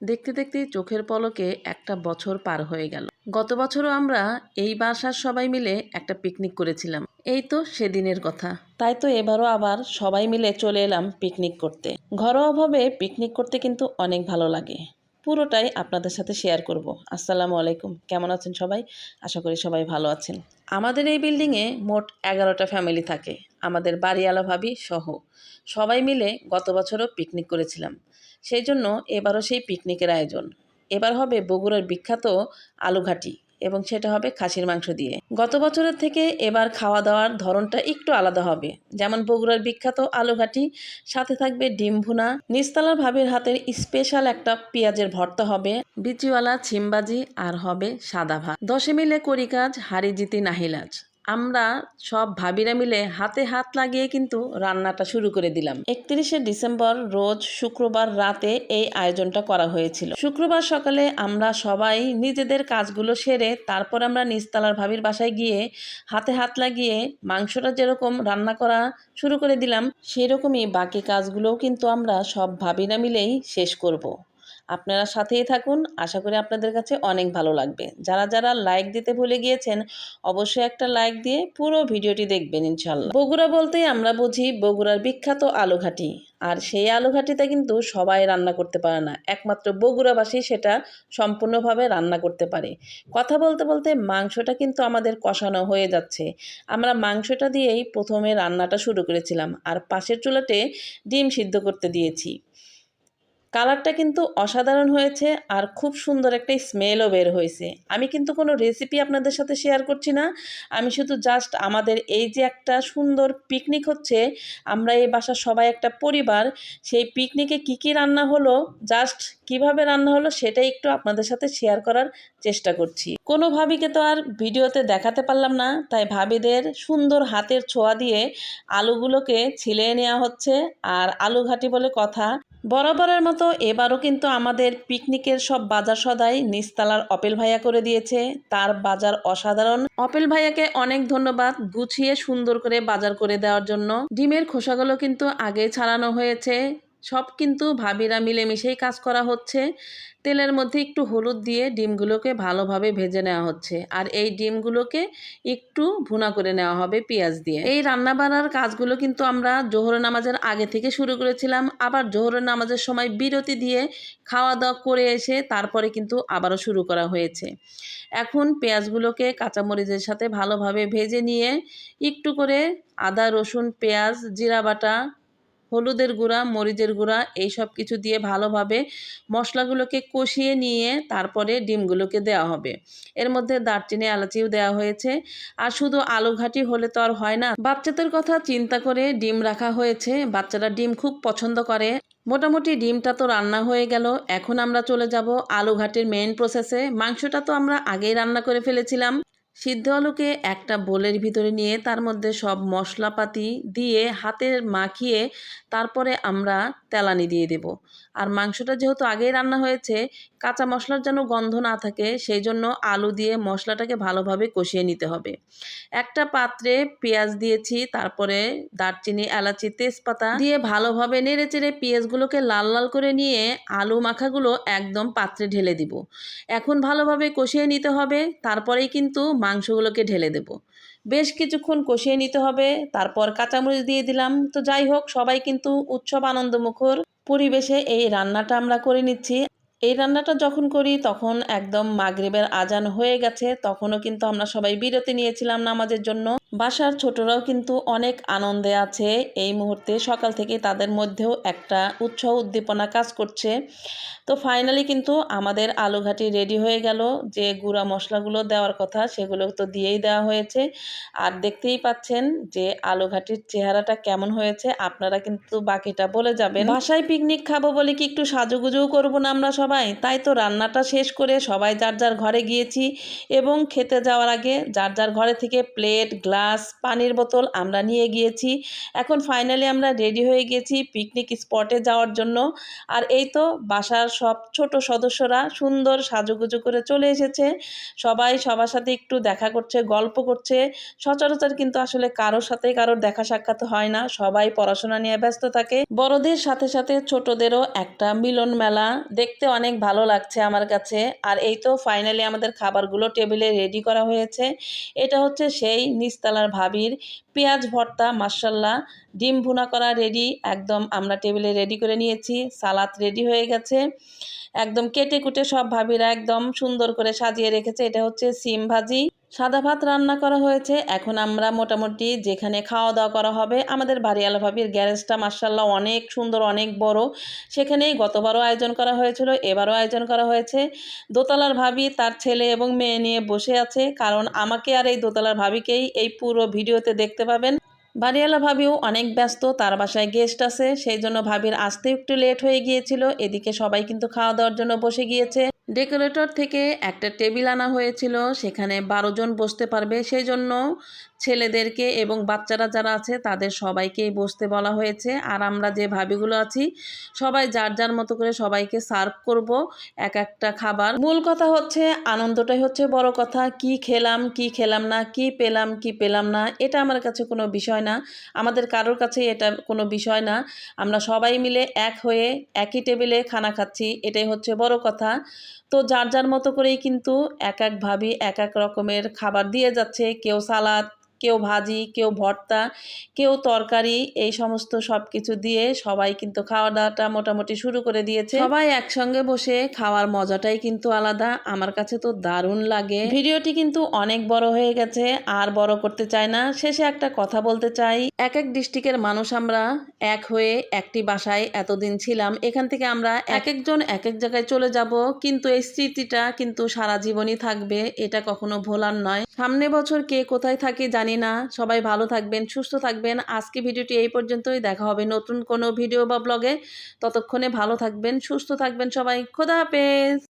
দেখতে দেখতে চোখের পলকে একটা বছর পার হয়ে গেল। গত বছরও আমরা এই বাসার সবাই মিলে একটা পিকনিক করেছিলাম। এই তো সেদিনের কথা। তাই তো এবারও আবার সবাই মিলে চলে এলাম পিকনিক করতে। ঘরোয়াভাবে পিকনিক করতে কিন্তু অনেক ভালো লাগে। পুরোটাই আপনাদের সাথে শেয়ার করব। আসসালামু আলাইকুম, কেমন আছেন সবাই? আশা করি সবাই ভালো আছেন। আমাদের এই বিল্ডিংয়ে মোট এগারোটা ফ্যামিলি থাকে, আমাদের বাড়িওয়ালা ভাবি, সহ। সবাই মিলে গত বছরও পিকনিক করেছিলাম। সেই জন্য এবারও সেই পিকনিকের আয়োজন। এবার হবে বগুড়ার বিখ্যাত আলুঘাটি। এবং সেটা হবে খাসির মাংস দিয়ে। গত বছরের থেকে এবার খাওয়া দাওয়ার ধরনটা একটু আলাদা হবে। যেমন বগুড়ার বিখ্যাত আলুঘাটি, সাথে থাকবে ডিম ভুনা। নিস্তালার ভাবির হাতের স্পেশাল একটা পেঁয়াজের ভর্তা হবে, বিচিওয়ালা, ছিমবাজি, আর হবে সাদা ভাত। দশে মিলে করি কাজ হারি জিতি নাহিলাজ। আমরা সব ভাবিরা মিলে হাতে হাত লাগিয়ে কিন্তু রান্নাটা শুরু করে দিলাম একত্রিশে ডিসেম্বর রোজ শুক্রবার রাতে এই আয়োজনটা করা হয়েছিল শুক্রবার সকালে আমরা সবাই নিজেদের কাজগুলো সেরে তারপর আমরা নিস্তালার ভাবির বাসায় গিয়ে হাতে হাত লাগিয়ে মাংসটা যেরকম রান্না করা শুরু করে দিলাম, সেরকমই বাকি কাজগুলোও কিন্তু আমরা সব ভাবিরা মিলেই শেষ করব। আপনারা সাথেই থাকুন। আশা করি আপনাদের কাছে অনেক ভালো লাগবে। যারা যারা লাইক দিতে ভুলে গিয়েছেন, অবশ্যই একটা লাইক দিয়ে পুরো ভিডিওটি দেখবেন ইনশাল্লাহ বগুড়া বলতে আমরা বুঝি বগুড়ার বিখ্যাত আলুঘাটি। আর সেই আলুঘাটিতে কিন্তু সবাই রান্না করতে পারে না। একমাত্র বগুড়াবাসী সেটা সম্পূর্ণভাবে রান্না করতে পারে। কথা বলতে বলতে মাংসটা কিন্তু আমাদের কষানো হয়ে যাচ্ছে। আমরা মাংসটা দিয়েই প্রথমে রান্নাটা শুরু করেছিলাম। আর পাশের চুলাতে ডিম সিদ্ধ করতে দিয়েছি। কালারটা কিন্তু অসাধারণ হয়েছে আর খুব সুন্দর একটা স্মেলও বের হয়েছে। আমি কিন্তু কোনো রেসিপি আপনাদের সাথে শেয়ার করছি না। আমি শুধু জাস্ট আমাদের এই যে একটা সুন্দর পিকনিক হচ্ছে, আমরা এই বাসার সবাই একটা পরিবার, সেই পিকনিকে কি কি রান্না হলো জাস্ট কীভাবে রান্না হলো সেটাই একটু আপনাদের সাথে শেয়ার করার চেষ্টা করছি। কোনো ভাবিকে তো আর ভিডিওতে দেখাতে পারলাম না, তাই ভাবিদের সুন্দর হাতের ছোঁয়া দিয়ে আলুগুলোকে ছিলে নেওয়া হচ্ছে আর আলু ঘাটি বলে কথা। বরাবরের মতো এবারও কিন্তু আমাদের পিকনিকের সব বাজার সদাই নিস্তালার অপেল ভাইয়া করে দিয়েছে। তার বাজার অসাধারণ। অপেল ভাইয়াকে অনেক ধন্যবাদ গুছিয়ে সুন্দর করে বাজার করে দেওয়ার জন্য। ডিমের খোসাগুলো কিন্তু আগেই ছাড়ানো হয়েছে। সব কিন্তু ভাবিরা মিলেমিশেই কাজ করা হচ্ছে। তেলের মধ্যে একটু হলুদ দিয়ে ডিমগুলোকে ভালোভাবে ভেজে নেওয়া হচ্ছে। আর এই ডিমগুলোকে একটু ভুনা করে নেওয়া হবে পেঁয়াজ দিয়ে। এই রান্না বান্নার কাজগুলো কিন্তু আমরা জোহর নামাজের আগে থেকে শুরু করেছিলাম। আবার জোহর নামাজের সময় বিরতি দিয়ে খাওয়া দাওয়া করে এসে তারপরে কিন্তু আবারও শুরু করা হয়েছে। এখন পেঁয়াজগুলোকে কাঁচামরিচের সাথে ভালোভাবে ভেজে নিয়ে একটু করে আদা, রসুন, পেঁয়াজ, জিরা বাটা হলুদের গুঁড়া, মরিচের গুঁড়া এই সব কিছু দিয়ে ভালোভাবে মশলাগুলোকে কষিয়ে নিয়ে তারপরে ডিমগুলোকে দেওয়া হবে। এর মধ্যে দারচিনি, এলাচিও দেওয়া হয়েছে। আর শুধু আলু ঘাটি হলে তো আর হয় না। বাচ্চাদের কথা চিন্তা করে ডিম রাখা হয়েছে। বাচ্চারা ডিম খুব পছন্দ করে। মোটামুটি ডিমটা তো রান্না হয়ে গেল। এখন আমরা চলে যাব আলু ঘাটির মেইন প্রসেসে মাংসটা তো আমরা আগেই রান্না করে ফেলেছিলাম। সিদ্ধ আলুকে একটা বোলের ভিতরে নিয়ে তার মধ্যে সব মশলাপাতি দিয়ে হাতে মাখিয়ে তারপরে আমরা তেলানি দিয়ে দেব। আর মাংসটা যেহেতু আগেই রান্না হয়েছে, কাঁচা মশলার যেন গন্ধ না থাকে, সেই জন্য আলু দিয়ে মশলাটাকে ভালোভাবে কষিয়ে নিতে হবে। একটা পাত্রে পেঁয়াজ দিয়েছি, তারপরে দারচিনি, এলাচি, তেজপাতা দিয়ে ভালোভাবে নেড়ে চেড়ে পেঁয়াজগুলোকে লাল লাল করে নিয়ে আলু মাখাগুলো একদম পাত্রে ঢেলে দিব। এখন ভালোভাবে কষিয়ে নিতে হবে, তারপরেই কিন্তু মাংসগুলোকে ঢেলে দেব। বেশ কিছুক্ষণ কষিয়ে নিতে হবে, তারপর কাঁচামরিচ দিয়ে দিলাম। তো যাই হোক, সবাই কিন্তু উৎসব আনন্দমুখর। পরিবেশে এই রান্নাটা আমরা করে নিচ্ছি। এই রান্নাটা যখন করি, তখন একদম মাগরিবের আজান হয়ে গেছে। তখনও কিন্তু আমরা সবাই বিরতি নিয়েছিলাম নামাজের জন্য। বাসার ছোটরাও কিন্তু অনেক আনন্দে আছে। এই মুহূর্তে সকাল থেকে তাদের মধ্যেও একটা উৎসাহ উদ্দীপনা কাজ করছে। তো ফাইনালি কিন্তু আমাদের আলুঘাটি রেডি হয়ে গেল। যে গুঁড়া মশলাগুলো দেওয়ার কথা, সেগুলো তো দিয়েই দেওয়া হয়েছে। আর দেখতেই পাচ্ছেন যে আলুঘাটির চেহারাটা কেমন হয়েছে। আপনারা কিন্তু বাকিটা বলে যাবেন। বাসায় পিকনিক খাব বলে কি একটু সাজুগুজুও করব না আমরা সবাই? তাই তো রান্নাটা শেষ করে সবাই যার যার ঘরে গিয়েছি এবং খেতে যাওয়ার আগে যার যার ঘরে থেকে প্লেট, গ্লাস, পানির বোতল আমরা নিয়ে গিয়েছি। এখন ফাইনালি আমরা রেডি হয়ে গেছি পিকনিক স্পটে যাওয়ার জন্য। আর এই তো বাসার সব ছোট সদস্যরা সুন্দর সাজুগুজু করে চলে এসেছে। সবাই সবার সাথে একটু দেখা করছে, গল্প করছে। সচরাচর কিন্তু আসলে কারোর সাথে কারোর দেখা সাক্ষাৎ হয় না। সবাই পড়াশোনা নিয়ে ব্যস্ত থাকে। বড়দের সাথে সাথে ছোটদেরও একটা মিলন মেলা দেখতে অনেক ভালো লাগছে আমার কাছে। আর এই তো ফাইনালি আমাদের খাবারগুলো টেবিলে রেডি করা হয়েছে। এটা হচ্ছে সেই নিস্তালার ভাবির পেঁয়াজ ভর্তা মার্শাল্লা ডিম ভুনা করা রেডি একদম আমরা টেবিলে রেডি করে নিয়েছি। সালাদ রেডি হয়ে গেছে। একদম কেটে কুটে সব ভাবিরা একদম সুন্দর করে সাজিয়ে রেখেছে। এটা হচ্ছে সিম ভাজি। সাদা ভাত রান্না করা হয়েছে। এখন আমরা মোটামুটি যেখানে খাওয়া দাওয়া করা হবে, আমাদের বাড়িওয়ালা ভাবির গ্যারেজটা মার্শাল্লাহ অনেক সুন্দর, অনেক বড়। সেখানেই গতবারও আয়োজন করা হয়েছিল, এবারও আয়োজন করা হয়েছে। দোতলার ভাবি তার ছেলে এবং মেয়ে নিয়ে বসে আছে, কারণ আমাকে আর এই দোতলার ভাবিকেই এই পুরো ভিডিওতে দেখতে পাবেন। বাড়িওয়ালা ভাবিও অনেক ব্যস্ত, তার বাসায় গেস্ট আছে, সেই জন্য ভাবির আসতে একটু লেট হয়ে গিয়েছিল, এদিকে সবাই কিন্তু খাওয়া দাওয়ার জন্য বসে গিয়েছে। ডেকোরেটর থেকে একটা টেবিল আনা হয়েছিল, সেখানে বারো জন বসতে পারবে। সেই জন্য ছেলেদেরকে এবং বাচ্চারা যারা আছে, তাদের সবাইকেই বসতে বলা হয়েছে। আর আমরা যে ভাবিগুলো আছি, সবাই যার যার মতো করে সবাইকে সার্ভ করব এক একটা খাবার। মূল কথা হচ্ছে, আনন্দটাই হচ্ছে বড় কথা। কি খেলাম কি খেলাম না, কি পেলাম কি পেলাম না, এটা আমার কাছে কোনো বিষয় না। আমাদের কারোর কাছে এটা কোনো বিষয় না। আমরা সবাই মিলে এক হয়ে একই টেবিলে খানা খাচ্ছি, এটাই হচ্ছে বড় কথা। তো যার যার মতো করেই কিন্তু এক এক ভাবি এক এক রকমের খাবার দিয়ে যাচ্ছে, কেউ সালাদ কেউ ভাজি কেউ ভর্তা কেউ তরকারি এই সমস্ত সব কিছু দিয়ে সবাই কিন্তু খাওয়া দাওয়াটা মোটামুটি শুরু করে দিয়েছে। সবাই একসঙ্গে বসে খাওয়ার মজাটাই কিন্তু আলাদা। আমার কাছে তো দারুণ লাগে। ভিডিওটি কিন্তু অনেক বড় হয়ে গেছে আর বড় করতে চাই না। শেষে একটা কথা বলতে চাই। এক এক ডিস্ট্রিক্টের মানুষ আমরা এক হয়ে একটি বাসায় এতদিন ছিলাম। এখান থেকে আমরা এক একজন এক এক জায়গায় চলে যাব। কিন্তু এই স্মৃতিটা কিন্তু সারা জীবনই থাকবে এটা কখনো ভোলার নয়। সামনে বছর কে কোথায় থাকে জানি না। সবাই ভালো থাকবেন, সুস্থ থাকবেন। আজকে ভিডিওটি এই পর্যন্তই। দেখা হবে নতুন কোনো ভিডিও বা ব্লগে ততক্ষণে ভালো থাকবেন, সুস্থ থাকবেন সবাই। খোদা হাফেজ।